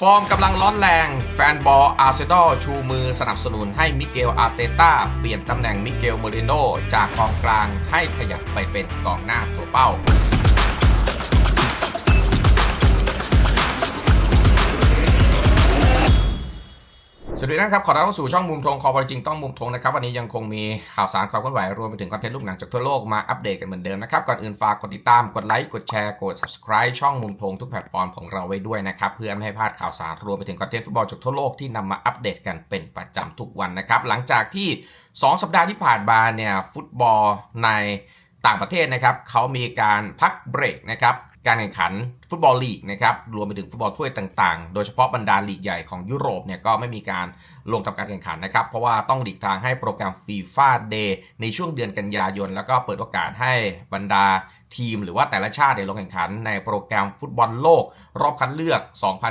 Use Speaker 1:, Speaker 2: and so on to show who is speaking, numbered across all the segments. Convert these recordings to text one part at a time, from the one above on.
Speaker 1: ฟอร์มกำลังร้อนแรง แฟนบอลอาร์เซนอลชูมือสนับสนุนให้มิเกลอาร์เตต้าเปลี่ยนตำแหน่งมิเกลโมเรโนจากกองกลางให้ขยับไปเป็นกองหน้าตัวเป้า วัสดีนะครับ ขอต้อนรับสู่ช่องมุมทงคอบอจริงต้องมุมทงนะครับ วันนี้ยังคงมีข่าวสารความเคลื่อนไหวรวมไปถึงคอนเทนต์ลูกหนังจากทั่วโลกมาอัปเดตกันเหมือนเดิมนะครับ ก่อนอื่นฝากกดติดตาม กดไลค์ กดแชร์ กด subscribe ช่องมุมทงทุกแพลตฟอร์มของเราไว้ด้วยนะครับ เพื่อไม่ให้พลาดข่าวสารรวมไปถึงคอนเทนต์ฟุตบอลจากทั่วโลกที่นำมาอัปเดตกันเป็นประจำทุกวันนะครับ หลังจากที่ 2 สัปดาห์ที่ผ่านมาเนี่ยฟุตบอลในต่างประเทศนะครับเขามีการพักเบรกนะครับ การแข่งขันฟุตบอลลีกนะครับรวมไปถึงฟุตบอลถ้วยต่างๆ โดยเฉพาะบรรดาลีกใหญ่ของยุโรปเนี่ยก็ไม่มีการลงทำการแข่งขันนะครับ เพราะว่าต้องหลีกทางให้โปรแกรมฟีฟ่าเดย์ในช่วงเดือนกันยายน แล้วก็เปิดโอกาสให้บรรดา ทีมหรือว่าแต่ละชาติเนี่ยลงแข่งขันในโปรแกรมฟุตบอลโลก รอบคัดเลือก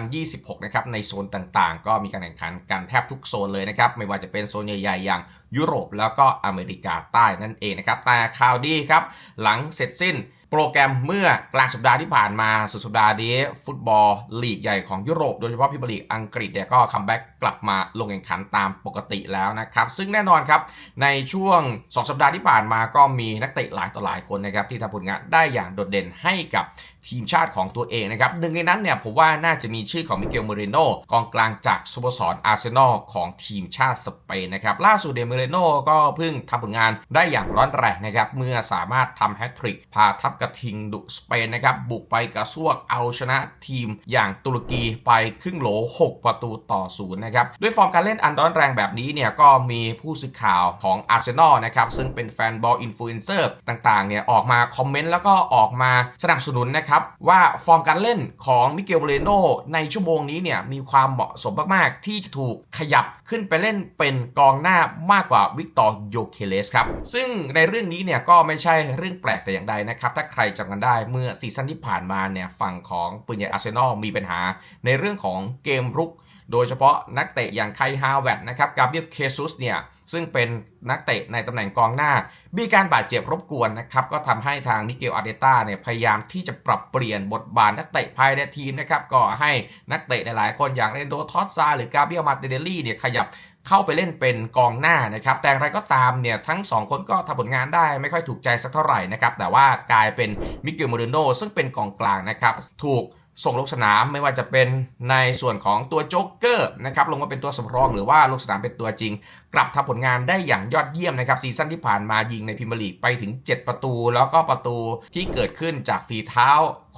Speaker 1: 2026 นะครับ ในโซนต่างๆ ก็มีการแข่งขันกันแทบทุกโซนเลยนะครับ ไม่ว่าจะเป็นโซนใหญ่ๆ อย่างยุโรปแล้วก็อเมริกาใต้นั่นเองนะครับ แต่ข่าวดีครับ หลังเสร็จสิ้นโปรแกรมเมื่อกลางสัปดาห์ที่ผ่านมาสุดสัปดาห์นี้ ฟุตบอลลีกใหญ่ของยุโรปโดยเฉพาะพิบลีกอังกฤษเนี่ยก็คัมแบ็กกลับมาลงแข่งขันตามปกติแล้วนะครับ ซึ่งแน่นอนครับ ในช่วง 2 สัปดาห์ที่ผ่านมาก็มีนักเตะหลายต่อหลายคนนะครับที่ทำผลงานได้อย่างโดดเด่นให้กับทีมชาติของตัวเองนะครับหนึ่งในนั้นเนี่ยผมว่าน่าจะมีชื่อของมิเกลเมเรโนกองกลางจากสโมสรอาร์เซนอลของทีมชาติสเปนนะครับล่าสุดเดเมเรโนก็เพิ่งทำผลงานได้อย่างร้อนแรงนะครับเมื่อสามารถทำแฮตทริกพาทัพกระทิงดุสเปนนะครับบุกไปกระซวกเอาชนะทีมอย่างตุรกีไปครึ่งโหล 6 ประตูต่อศูนย์นะครับด้วยฟอร์มการเล่นอันร้อนแรงแบบนี้เนี่ยก็มีผู้สื่อข่าวของอาร์เซนอลนะครับซึ่งเป็นแฟนบอลอินฟลูเอนเซอร์ต่างๆเนี่ยออกมาคอมเมนต์แล้วก็ออกมาสนับสนุนนะครับ ว่าฟอร์มการเล่นของมิเกลเบเรโนในชั่วโมงนี้เนี่ยมีความเหมาะสมมากๆ ที่จะถูกขยับขึ้นไปเล่นเป็นกองหน้ามากกว่าวิกตอร์โยเคเลสครับ ซึ่งในเรื่องนี้เนี่ยก็ไม่ใช่เรื่องแปลกแต่อย่างใดนะครับ ถ้าใครจำกันได้เมื่อซีซั่นที่ผ่านมาเนี่ยฝั่งของปืนใหญ่อาร์เซนอลมีปัญหาในเรื่องของเกมรุก โดยเฉพาะนักเตะอย่างไคฮาแวตนะครับกาเบรียลเคซุสเนี่ยซึ่งเป็นนักเตะในตำแหน่งกองหน้า มีการบาดเจ็บรบกวนนะครับก็ทำให้ทางมิเกลอาร์เตต้าเนี่ยพยายามที่จะปรับเปลี่ยนบทบาทนักเตะภายในทีมนะครับก็ให้นักเตะหลายๆคนอย่างเรนโดทอสซาหรือกาเบรียลมาร์ติเนลลี่เนี่ยขยับเข้าไปเล่นเป็นกองหน้านะครับแต่อย่างไรก็ตามเนี่ยทั้ง 2 คนก็ทำผลงานได้ไม่ค่อยถูกใจสักเท่าไหร่นะครับแต่ว่ากลายเป็นมิเกลโมเรโนซึ่งเป็นกองกลางนะครับถูก ส่งลงสนามไม่ว่าจะเป็นในส่วนของตัวโจ๊กเกอร์นะครับลงมาเป็นตัวสำรองหรือว่าลงสนามเป็นตัวจริง กลับทำผลงานได้อย่างยอดเยี่ยมนะครับซีซั่นที่ผ่านมายิงในพรีเมียร์ลีกไปถึง 7 ประตู แล้วก็ประตูที่เกิดขึ้นจากฝีเท้า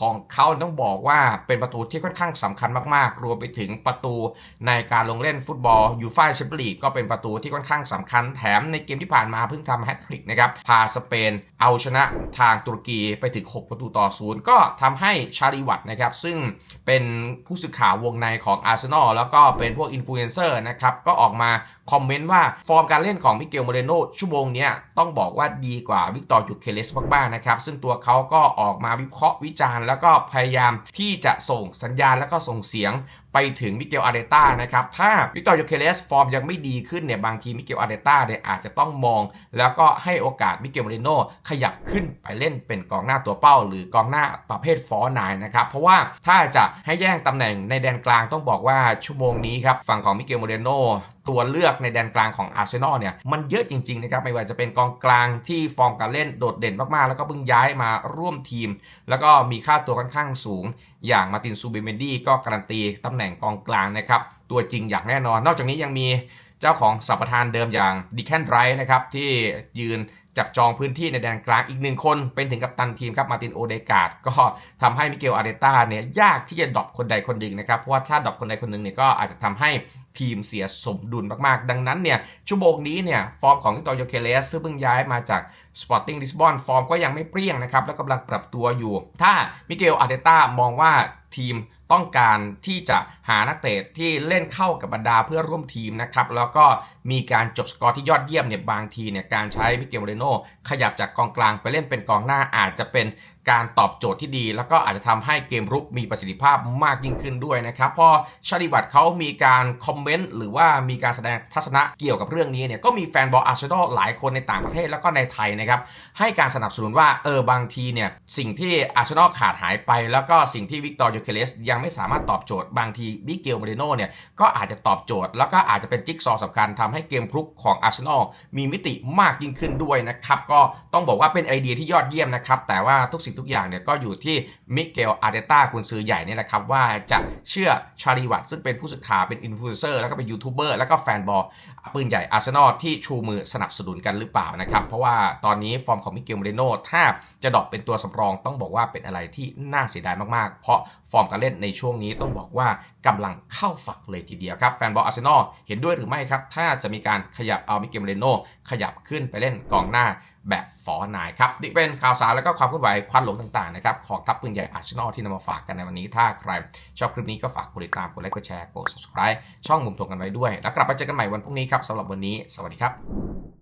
Speaker 1: ของเขาต้องบอกว่าเป็นประตูที่ค่อนข้างสำคัญมากๆ รวมไปถึงประตูในการลงเล่นฟุตบอลยูฟ่าแชมเปี้ยนลีกก็เป็นประตูที่ค่อนข้างสำคัญ แถมในเกมที่ผ่านมาเพิ่งทำแฮตทริกนะครับ พาสเปนเอาชนะทางตุรกีไปถึง 6 ประตูต่อศูนย์ก็ทำให้ชาลีวัตนะครับ ซึ่งเป็นผู้สื่อข่าววงในของอาร์เซนอลแล้วก็เป็นพวกอินฟลูเอนเซอร์นะครับ ก็ออกมาคอมเมนต์ว่าฟอร์มการเล่นของมิเกลโมเรโนชั่วโมงนี้ต้องบอกว่าดีกว่าวิกตอร์ยูเคเลสมากๆนะครับซึ่งตัวเขาก็ออกมาวิเคราะห์วิจารณ์ แล้วก็พยายามที่จะส่งสัญญาณแล้วก็ส่งเสียง ไปถึงมิเกลอาร์เดต้านะครับ ถ้าวิกตอร์ยูเคเลสฟอร์มยังไม่ดีขึ้นเนี่ยบางทีมิเกลอาร์เดต้าเนี่ยอาจจะต้องมอง แล้วก็ให้โอกาสมิเกลโมเรโนขยับขึ้นไปเล่นเป็นกองหน้าตัวเป้า หรือกองหน้าประเภทฟอร์นายนะครับ เพราะว่าถ้าจะให้แย่งตำแหน่งในแดนกลางต้องบอกว่าชั่วโมงนี้ครับฝั่งของมิเกลโมเรโนตัวเลือกในแดนกลางของอาร์เซนอลเนี่ยมันเยอะจริงๆนะครับไม่ว่าจะเป็นกองกลางที่ฟอร์มการเล่นโดดเด่นมากๆ แล้วก็เพิ่งย้ายมาร่วมทีม แล้วก็มีค่าตัวค่อนข้างสูงอย่างมาตินซูเบเมนดี้ก็การันตีตำแหน่งกองกลางนะครับตัวจริงอย่างแน่นอน นอกจากนี้ยังมีเจ้าของสัมปทานเดิมอย่างดิแคนไรนะครับที่ยืนจับจองพื้นที่ในแดนกลางอีกหนึ่งคน เป็นถึงกัปตันทีมครับมาตินโอเดกาดก็ทำให้มิเกลอาร์เดต้าเนี่ยยากที่จะดรอปคนใดคนหนึ่งนะครับเพราะว่าถ้าดรอปคนใดคนหนึ่งเนี่ยก็อาจจะทำให้ ทีมเสียสมดุลมากๆ ดังนั้นเนี่ยชั่วโมงนี้เนี่ยฟอร์มของวิตอโยเคเลสซึ่งเพิ่งย้ายมาจากสปอร์ติ้งลิสบอนฟอร์มก็ยังไม่เปรี้ยงนะครับ แล้วกำลังปรับตัวอยู่ ถ้ามิเกลอาร์เดต้ามองว่าทีมต้องการที่จะหานักเตะที่เล่นเข้ากับบรรดาเพื่อร่วมทีมนะครับ แล้วก็ มีการจบสกอร์ที่ยอดเยี่ยมเนี่ยบางทีเนี่ยการใช้มิเกลโมเรโนขยับจากกองกลางไปเล่นเป็นกองหน้าอาจจะเป็นการตอบโจทย์ที่ดี แล้วก็อาจจะทำให้เกมรุกมีประสิทธิภาพมากยิ่งขึ้นด้วยนะครับพอชาลิบัตเขามีการคอมเมนต์หรือว่ามีการแสดงทัศนะเกี่ยวกับเรื่องนี้เนี่ยก็มีแฟนบอลอาร์เซนอลหลายคนในต่างประเทศแล้วก็ในไทยนะครับให้การสนับสนุนว่าเออบางทีเนี่ยสิ่งที่อาร์เซนอลขาดหายไป แล้วก็สิ่งที่วิกตอร์ยูเคเลสยังไม่สามารถตอบโจทย์บางทีบิเกลเมเรโนเนี่ยก็อาจจะตอบโจทย์ แล้วก็อาจจะเป็นจิ๊กซอว์สำคัญทำใให้เกมพลุกของอาร์เซนอลมีมิติมากยิ่งขึ้นด้วยนะครับก็ต้องบอกว่าเป็นไอเดียที่ยอดเยี่ยมนะครับแต่ว่าทุกสิ่งทุกอย่างเนี่ยก็อยู่ที่มิเกลอาร์เตต้ากุนซือใหญ่เนี่ยแหละครับว่าจะเชื่อชาลีวัตซึ่งเป็นผู้สื่อข่าวเป็นอินฟลูเอนเซอร์แล้วก็เป็นยูทูบเบอร์แล้วก็แฟนบอลปืนใหญ่อาร์เซนอลที่ชูมือสนับสนุนกันหรือเปล่านะครับเพราะว่าตอนนี้ฟอร์มของมิเกลเมเรโนถ้าจะดรอปเป็นตัวสำรองต้องบอกว่าเป็นอะไรที่น่าเสียดายมากๆ เพราะฟอร์มการเล่นในช่วงนี้ต้องบอกว่ากำลังเข้าฝักเลยทีเดียวครับแฟนบอลอาร์เซนอลเห็นด้วยหรือไม่ครับ ถ้าจะมีการขยับเอามิเกลเรโนขยับขึ้นไปเล่นกองหน้าแบบฟอร์นายครับนี่เป็นข่าวสารแล้วก็ความเคลื่อนไหวควันหลงต่างๆนะครับของทัพปืนใหญ่อาร์เซนอลที่นำมาฝากกันในวันนี้ ถ้าใครชอบคลิปนี้ก็ฝากกดติดตามกดไลค์กดแชร์กด subscribe ช่องมุมตรงกันไว้ด้วย แล้วกลับมาเจอกันใหม่วันพรุ่งนี้ครับสำหรับวันนี้ สวัสดีครับ